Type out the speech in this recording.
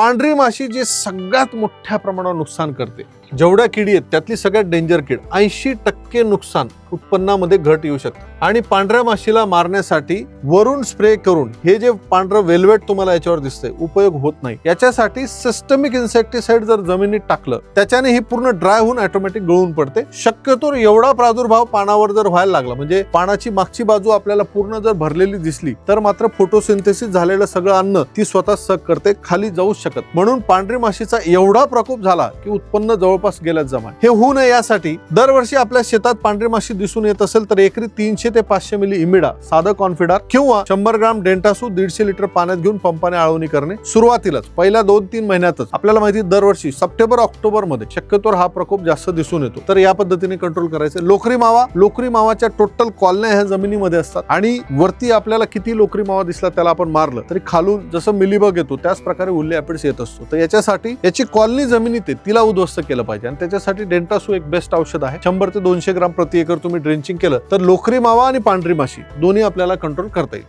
पांढरी माशी जी सगळ्यात मोठ्या प्रमाणावर नुकसान करते. जेवढ्या किडी आहेत त्यातली सगळ्यात डेंजर किड ऐंशी टक्के नुकसान उत्पन्नामध्ये घट येऊ शकते. आणि पांढऱ्या माशीला मारण्यासाठी वरून स्प्रे करून हे जे पांढरं वेल्वेट तुम्हाला याच्यावर दिसतंय उपयोग होत नाही. याच्यासाठी सिस्टमिक इन्सेक्टिसाइड जर जमिनीत टाकलं त्याच्याने ही पूर्ण ड्राय होऊन ऑटोमॅटिक गळून पडते. शक्यतो एवढा प्रादुर्भाव पानावर जर व्हायला लागला म्हणजे पानाची मागची बाजू आपल्याला पूर्ण जर भरलेली दिसली तर मात्र फोटोसिंथेसिस झालेलं सगळं अन्न ती स्वतः सक करते खाली जाऊ शकत. म्हणून पांढरी माशीचा एवढा प्रकोप झाला की उत्पन्न जवळ जवळपास गेल्यात जमा. हे होऊ नये यासाठी दरवर्षी आपल्या शेतात पांढरी माशी दिसून येत असेल तर एकरी तीनशे ते पाचशे मिली इमिडा साधं कॉन्फिडार किंवा शंभर ग्राम डेंटासू दीडशे लिटर पाण्यात घेऊन पंपाने आळवणी करणे सुरुवातीलाच. पहिल्या दोन तीन महिन्यातच. आपल्याला माहिती दरवर्षी सप्टेंबर ऑक्टोबरमध्ये शक्यतोवर हा प्रकोप जास्त दिसून येतो. तर या पद्धतीने कंट्रोल करायचं. लोकरी मावा लोकरी मावाच्या टोटल कॉलन्या ह्या जमिनीमध्ये असतात. आणि वरती आपल्याला किती लोकरी मावा दिसला त्याला आपण मारलं तरी खालून जसं मिलीबग येतो त्याच प्रकारे उल्ले ऍपिड्स येत असतो. तर याच्यासाठी याची कॉलनी जमिनीत आहे तिला उद्ध्वस्त केलं पाहिजे. आणि त्याच्यासाठी डेंटासू एक बेस्ट औषध आहे. शंभर ते दोनशे ग्राम प्रति एकर तुम्ही ड्रेंचिंग केलं तर लोकरी मावा आणि पांढरी माशी दोन्ही आपल्याला कंट्रोल करता येईल.